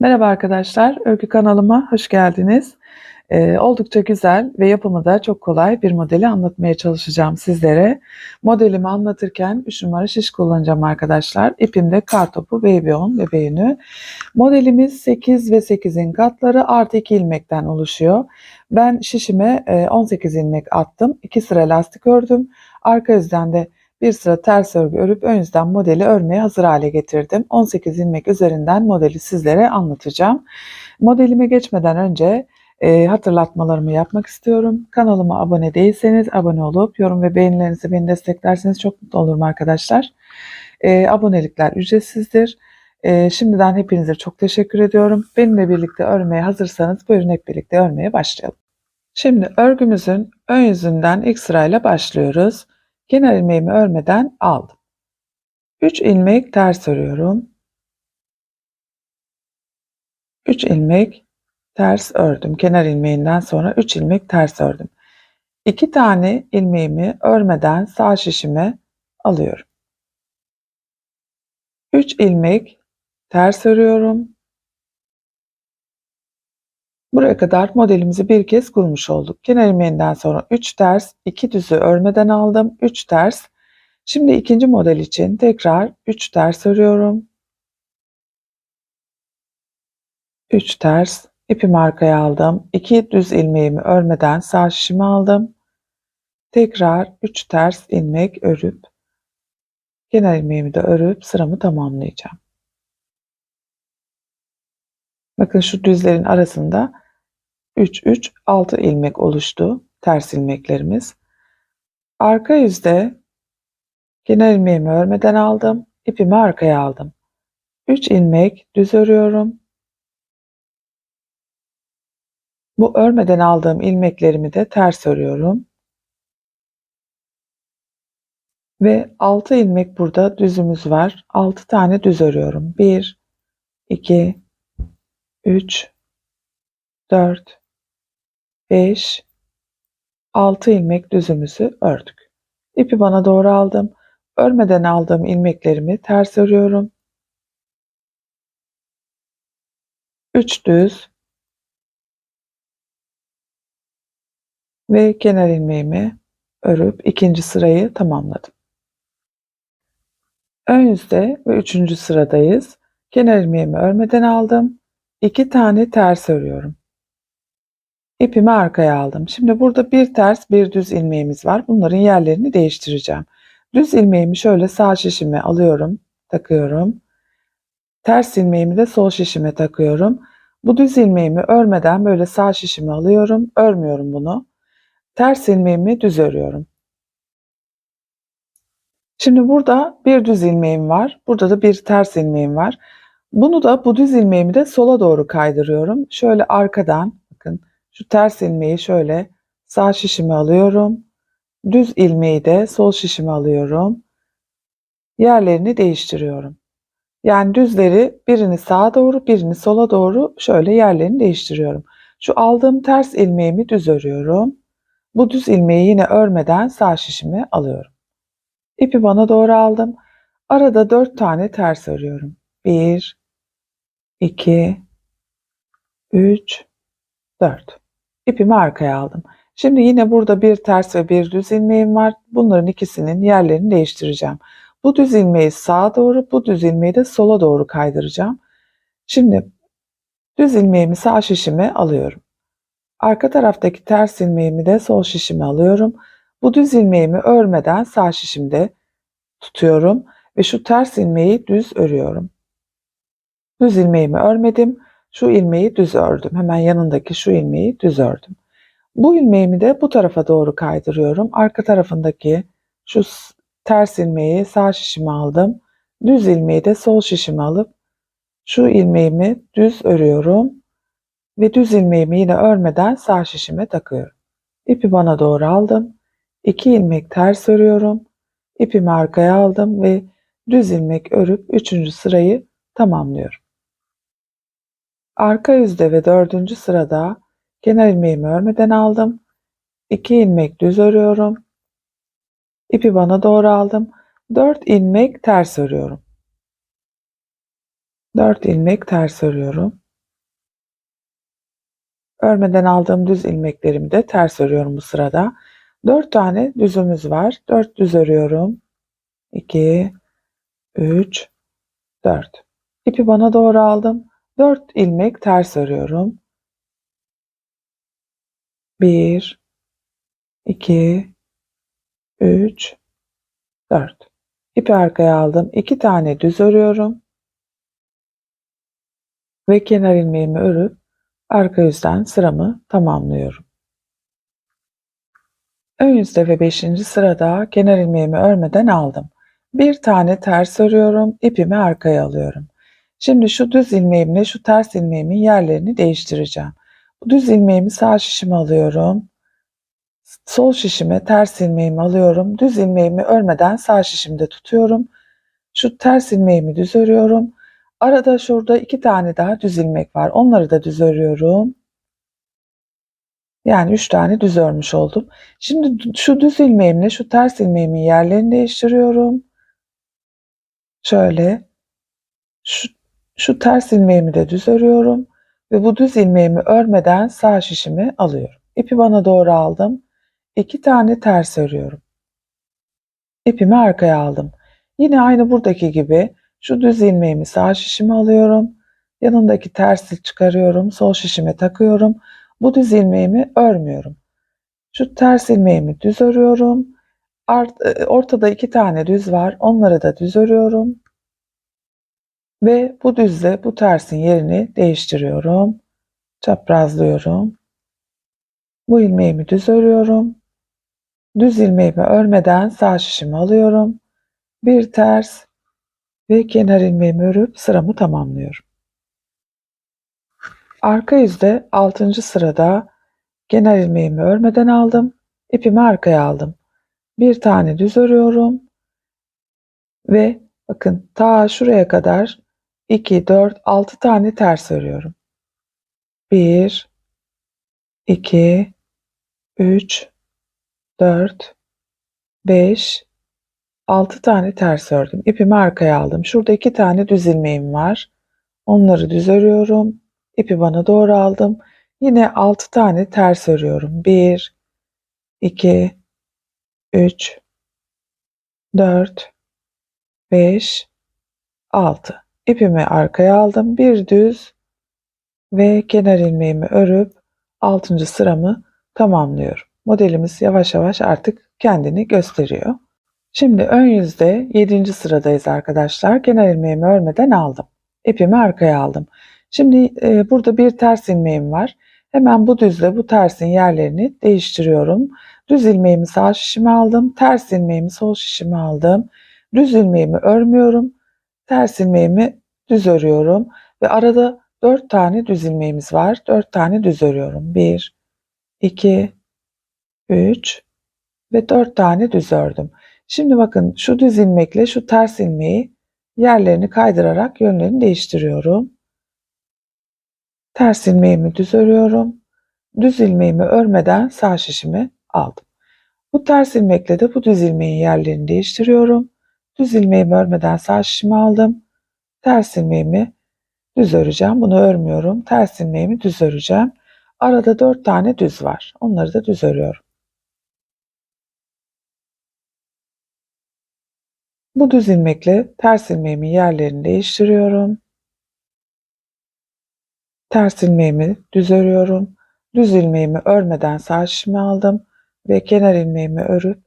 Merhaba arkadaşlar, örgü kanalıma hoş geldiniz. Ee, oldukça güzel ve yapımı da çok kolay bir modeli anlatmaya çalışacağım sizlere. Modelimi anlatırken 3 numara şiş kullanacağım arkadaşlar. İpimde kartopu baby on ve. Modelimiz 8 ve 8'in katları artı 2 ilmekten oluşuyor. Ben şişime 18 e, ilmek attım. 2 sıra lastik ördüm. Arka yüzden de bir sıra ters örgü örüp ön yüzden modeli örmeye hazır hale getirdim. 18 ilmek üzerinden modeli sizlere anlatacağım. Modelime geçmeden önce e, hatırlatmalarımı yapmak istiyorum. Kanalıma abone değilseniz abone olup yorum ve beğenilerinizi beni desteklerseniz çok mutlu olurum arkadaşlar. E, abonelikler ücretsizdir. E, şimdiden hepinize çok teşekkür ediyorum. Benimle birlikte örmeye hazırsanız buyurun hep birlikte örmeye başlayalım. Şimdi örgümüzün ön yüzünden ilk sırayla başlıyoruz. Kenar ilmeğimi örmeden aldım. 3 ilmek ters örüyorum. 3 ilmek ters ördüm. Kenar ilmeğinden sonra 3 ilmek ters ördüm. 2 tane ilmeğimi örmeden sağ şişime alıyorum. 3 ilmek ters örüyorum. Buraya kadar modelimizi bir kez kurmuş olduk. Kenar ilmeğinden sonra 3 ters, 2 düzü örmeden aldım. 3 ters. Şimdi ikinci model için tekrar 3 ters örüyorum. 3 ters, ipimi arkaya aldım. 2 düz ilmeğimi örmeden sağ şişimi aldım. Tekrar 3 ters ilmek örüp kenar ilmeğimi de örüp sıramı tamamlayacağım. Bakın şu düzlerin arasında 3 3 6 ilmek oluştu ters ilmeklerimiz. Arka yüzde kenar ilmeğimi örmeden aldım. ipimi arkaya aldım. 3 ilmek düz örüyorum. Bu örmeden aldığım ilmeklerimi de ters örüyorum. Ve 6 ilmek burada düzümüz var. 6 tane düz örüyorum. 1 2 3 4 5 6 ilmek düzümüzü ördük. İpi bana doğru aldım. Örmeden aldığım ilmeklerimi ters örüyorum. 3 düz ve kenar ilmeğimi örüp ikinci sırayı tamamladım. Ön yüzde ve üçüncü sıradayız. Kenar ilmeğimi örmeden aldım. 2 tane ters örüyorum. İpimi arkaya aldım. Şimdi burada bir ters bir düz ilmeğimiz var. Bunların yerlerini değiştireceğim. Düz ilmeğimi şöyle sağ şişime alıyorum, takıyorum. Ters ilmeğimi de sol şişime takıyorum. Bu düz ilmeğimi örmeden böyle sağ şişime alıyorum. Örmüyorum bunu. Ters ilmeğimi düz örüyorum. Şimdi burada bir düz ilmeğim var. Burada da bir ters ilmeğim var. Bunu da bu düz ilmeğimi de sola doğru kaydırıyorum. Şöyle arkadan bakın şu ters ilmeği şöyle sağ şişime alıyorum. Düz ilmeği de sol şişime alıyorum. Yerlerini değiştiriyorum. Yani düzleri birini sağa doğru birini sola doğru şöyle yerlerini değiştiriyorum. Şu aldığım ters ilmeğimi düz örüyorum. Bu düz ilmeği yine örmeden sağ şişime alıyorum. İpi bana doğru aldım. Arada dört tane ters örüyorum. Bir, iki, üç, dört. İpimi arkaya aldım. Şimdi yine burada bir ters ve bir düz ilmeğim var. Bunların ikisinin yerlerini değiştireceğim. Bu düz ilmeği sağa doğru, bu düz ilmeği de sola doğru kaydıracağım. Şimdi düz ilmeğimi sağ şişime alıyorum. Arka taraftaki ters ilmeğimi de sol şişime alıyorum. Bu düz ilmeğimi örmeden sağ şişimde tutuyorum ve şu ters ilmeği düz örüyorum. Düz ilmeğimi örmedim. Şu ilmeği düz ördüm. Hemen yanındaki şu ilmeği düz ördüm. Bu ilmeğimi de bu tarafa doğru kaydırıyorum. Arka tarafındaki şu ters ilmeği sağ şişime aldım. Düz ilmeği de sol şişime alıp şu ilmeğimi düz örüyorum ve düz ilmeğimi yine örmeden sağ şişime takıyorum. İpi bana doğru aldım. 2 ilmek ters örüyorum. İpimi arkaya aldım ve düz ilmek örüp 3. sırayı tamamlıyorum. Arka yüzde ve dördüncü sırada kenar ilmeğimi örmeden aldım. 2 ilmek düz örüyorum. İpi bana doğru aldım. 4 ilmek ters örüyorum. 4 ilmek ters örüyorum. Örmeden aldığım düz ilmeklerimi de ters örüyorum bu sırada. 4 tane düzümüz var. 4 düz örüyorum. 2 3 4. İpi bana doğru aldım. 4 ilmek ters örüyorum. 1 2 3 4. İpi arkaya aldım. 2 tane düz örüyorum. Ve kenar ilmeğimi örüp arka yüzden sıramı tamamlıyorum. Ön yüzde ve 5. sırada kenar ilmeğimi örmeden aldım. Bir tane ters örüyorum, ipimi arkaya alıyorum. Şimdi şu düz ilmeğimle şu ters ilmeğimin yerlerini değiştireceğim. Bu düz ilmeğimi sağ şişime alıyorum. Sol şişime ters ilmeğimi alıyorum. Düz ilmeğimi örmeden sağ şişimde tutuyorum. Şu ters ilmeğimi düz örüyorum. Arada şurada iki tane daha düz ilmek var. Onları da düz örüyorum. Yani üç tane düz örmüş oldum. Şimdi şu düz ilmeğimle şu ters ilmeğimin yerlerini değiştiriyorum. Şöyle şu, şu ters ilmeğimi de düz örüyorum ve bu düz ilmeğimi örmeden sağ şişimi alıyorum. İpi bana doğru aldım. İki tane ters örüyorum. İpimi arkaya aldım. Yine aynı buradaki gibi şu düz ilmeğimi sağ şişime alıyorum. Yanındaki tersi çıkarıyorum. Sol şişime takıyorum. Bu düz ilmeğimi örmüyorum. Şu ters ilmeğimi düz örüyorum. E, ortada iki tane düz var. Onları da düz örüyorum. Ve bu düzle bu tersin yerini değiştiriyorum. Çaprazlıyorum. Bu ilmeğimi düz örüyorum. Düz ilmeğimi örmeden sağ şişimi alıyorum. Bir ters ve kenar ilmeğimi örüp sıramı tamamlıyorum. Arka yüzde 6. sırada kenar ilmeğimi örmeden aldım. İpimi arkaya aldım. Bir tane düz örüyorum. Ve bakın ta şuraya kadar 2, 4, 6 tane ters örüyorum. 1, 2, 3, 4, 5, 6 tane ters ördüm. İpimi arkaya aldım. Şurada 2 tane düz ilmeğim var. Onları düz örüyorum. İpi bana doğru aldım. Yine 6 tane ters örüyorum. 1, 2, 3, 4, 5, 6. İpimi arkaya aldım. Bir düz ve kenar ilmeğimi örüp 6. sıramı tamamlıyorum. Modelimiz yavaş yavaş artık kendini gösteriyor. Şimdi ön yüzde 7. sıradayız arkadaşlar. Kenar ilmeğimi örmeden aldım. İpimi arkaya aldım. Şimdi e, burada bir ters ilmeğim var. Hemen bu düzle bu tersin yerlerini değiştiriyorum. Düz ilmeğimi sağ şişime aldım. Ters ilmeğimi sol şişime aldım. Düz ilmeğimi örmüyorum. Ters ilmeğimi düz örüyorum. Ve arada 4 tane düz ilmeğimiz var. 4 tane düz örüyorum. 1, 2, 3 ve 4 tane düz ördüm. Şimdi bakın şu düz ilmekle şu ters ilmeği yerlerini kaydırarak yönlerini değiştiriyorum. Ters ilmeğimi düz örüyorum. Düz ilmeğimi örmeden sağ şişimi aldım. Bu ters ilmekle de bu düz ilmeğin yerlerini değiştiriyorum. Düz ilmeğimi örmeden şişimi aldım. Ters ilmeğimi düz öreceğim. Bunu örmüyorum. Ters ilmeğimi düz öreceğim. Arada 4 tane düz var. Onları da düz örüyorum. Bu düz ilmekle ters ilmeğimin yerlerini değiştiriyorum. Ters ilmeğimi düz örüyorum. Düz ilmeğimi örmeden sağ şişimi aldım ve kenar ilmeğimi örüp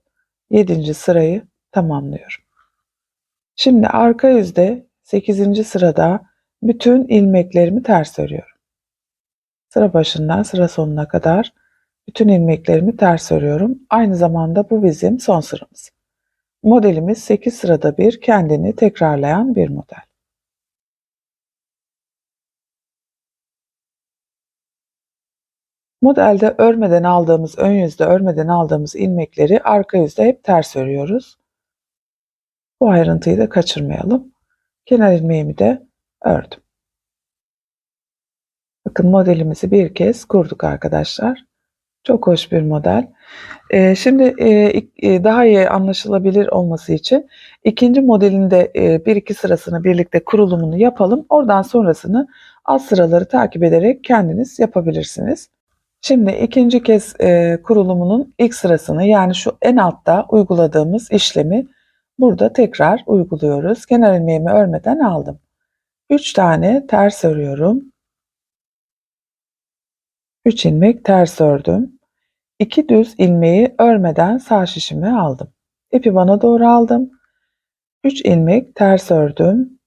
7. sırayı tamamlıyorum. Şimdi arka yüzde 8. sırada bütün ilmeklerimi ters örüyorum. Sıra başından sıra sonuna kadar bütün ilmeklerimi ters örüyorum. Aynı zamanda bu bizim son sıramız. Modelimiz 8 sırada bir kendini tekrarlayan bir model. Modelde örmeden aldığımız, ön yüzde örmeden aldığımız ilmekleri arka yüzde hep ters örüyoruz. Bu ayrıntıyı da kaçırmayalım. Kenar ilmeğimi de ördüm. Bakın modelimizi bir kez kurduk arkadaşlar. Çok hoş bir model. Ee, şimdi e, e, daha iyi anlaşılabilir olması için ikinci modelinde e, bir iki sırasını birlikte kurulumunu yapalım. Oradan sonrasını alt sıraları takip ederek kendiniz yapabilirsiniz. Şimdi ikinci kez e, kurulumunun ilk sırasını yani şu en altta uyguladığımız işlemi burada tekrar uyguluyoruz. Kenar ilmeğimi örmeden aldım. 3 tane ters örüyorum. 3 ilmek ters ördüm. 2 düz ilmeği örmeden sağ şişime aldım. İpi bana doğru aldım. 3 ilmek ters ördüm.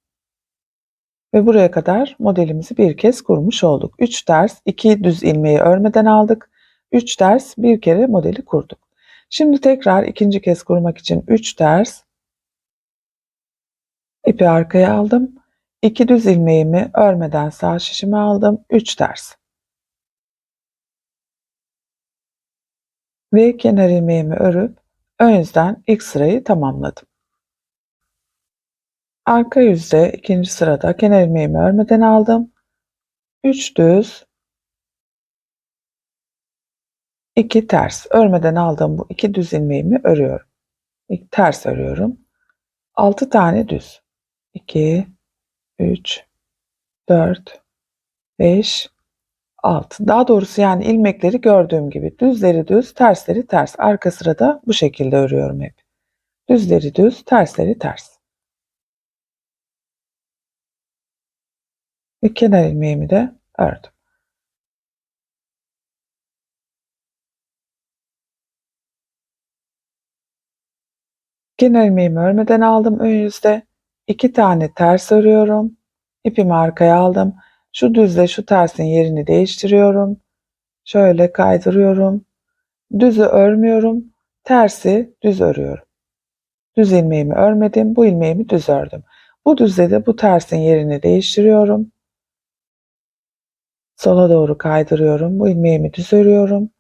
Ve buraya kadar modelimizi bir kez kurmuş olduk. 3 ters, 2 düz ilmeği örmeden aldık. 3 ters, bir kere modeli kurduk. Şimdi tekrar ikinci kez kurmak için 3 ters, ipi arkaya aldım. 2 düz ilmeğimi örmeden sağ şişime aldım. 3 ters. Ve kenar ilmeğimi örüp ön yüzden ilk sırayı tamamladım. Arka yüzde ikinci sırada kenar ilmeğimi örmeden aldım. 3 düz 2 ters örmeden aldığım bu iki düz ilmeğimi örüyorum. İlk ters örüyorum. 6 tane düz. 2 3 4 5 6. Daha doğrusu yani ilmekleri gördüğüm gibi düzleri düz, tersleri ters. Arka sırada bu şekilde örüyorum hep. Düzleri düz, tersleri ters. Ve kenar ilmeğimi de ördüm. Kenar ilmeğimi örmeden aldım ön yüzde. İki tane ters örüyorum. İpimi arkaya aldım. Şu düzle şu tersin yerini değiştiriyorum. Şöyle kaydırıyorum. Düzü örmüyorum. Tersi düz örüyorum. Düz ilmeğimi örmedim. Bu ilmeğimi düz ördüm. Bu düzle de bu tersin yerini değiştiriyorum. Sola doğru kaydırıyorum. Bu ilmeğimi düz örüyorum.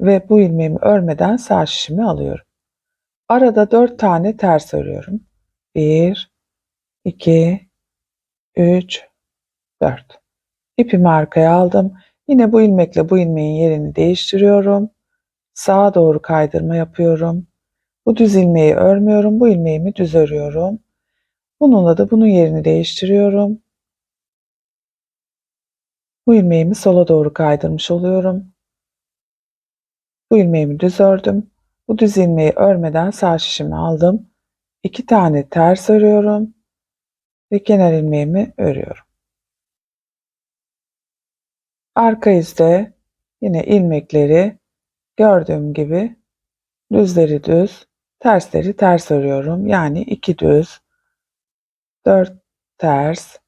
Ve bu ilmeğimi örmeden sağ şişimi alıyorum. Arada 4 tane ters örüyorum. 1 2 3 4 İpimi arkaya aldım. Yine bu ilmekle bu ilmeğin yerini değiştiriyorum. Sağa doğru kaydırma yapıyorum. Bu düz ilmeği örmüyorum. Bu ilmeğimi düz örüyorum. Bununla da bunun yerini değiştiriyorum. Bu ilmeğimi sola doğru kaydırmış oluyorum. Bu ilmeğimi düz ördüm. Bu düz ilmeği örmeden sağ şişimi aldım. İki tane ters örüyorum ve kenar ilmeğimi örüyorum. Arka yüzde yine ilmekleri gördüğüm gibi düzleri düz, tersleri ters örüyorum. Yani iki düz, dört ters.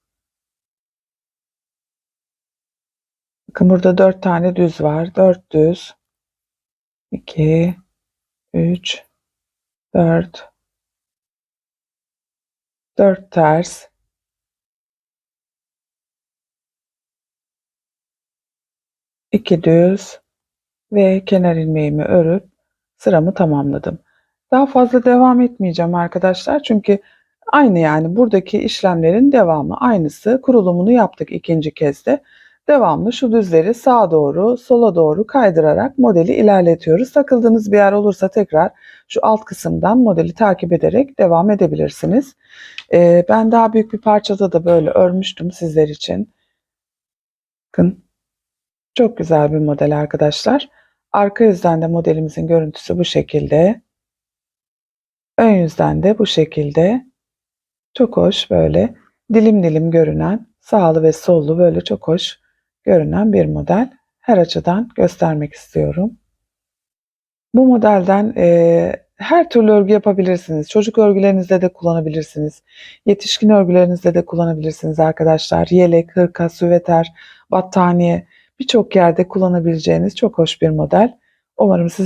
Bakın burada dört tane düz var. Dört düz, iki, üç, dört, dört ters, iki düz ve kenar ilmeğimi örüp sıramı tamamladım. Daha fazla devam etmeyeceğim arkadaşlar çünkü aynı yani buradaki işlemlerin devamı aynısı. Kurulumunu yaptık ikinci kez de. Devamlı şu düzleri sağa doğru, sola doğru kaydırarak modeli ilerletiyoruz. Takıldığınız bir yer olursa tekrar şu alt kısımdan modeli takip ederek devam edebilirsiniz. Ee, ben daha büyük bir parçada da böyle örmüştüm sizler için. Bakın çok güzel bir model arkadaşlar. Arka yüzden de modelimizin görüntüsü bu şekilde. Ön yüzden de bu şekilde. Çok hoş böyle dilim dilim görünen sağlı ve sollu böyle çok hoş görünen bir model. Her açıdan göstermek istiyorum. Bu modelden e, her türlü örgü yapabilirsiniz. Çocuk örgülerinizde de kullanabilirsiniz. Yetişkin örgülerinizde de kullanabilirsiniz arkadaşlar. Yelek, hırka, süveter, battaniye birçok yerde kullanabileceğiniz çok hoş bir model. Umarım sizler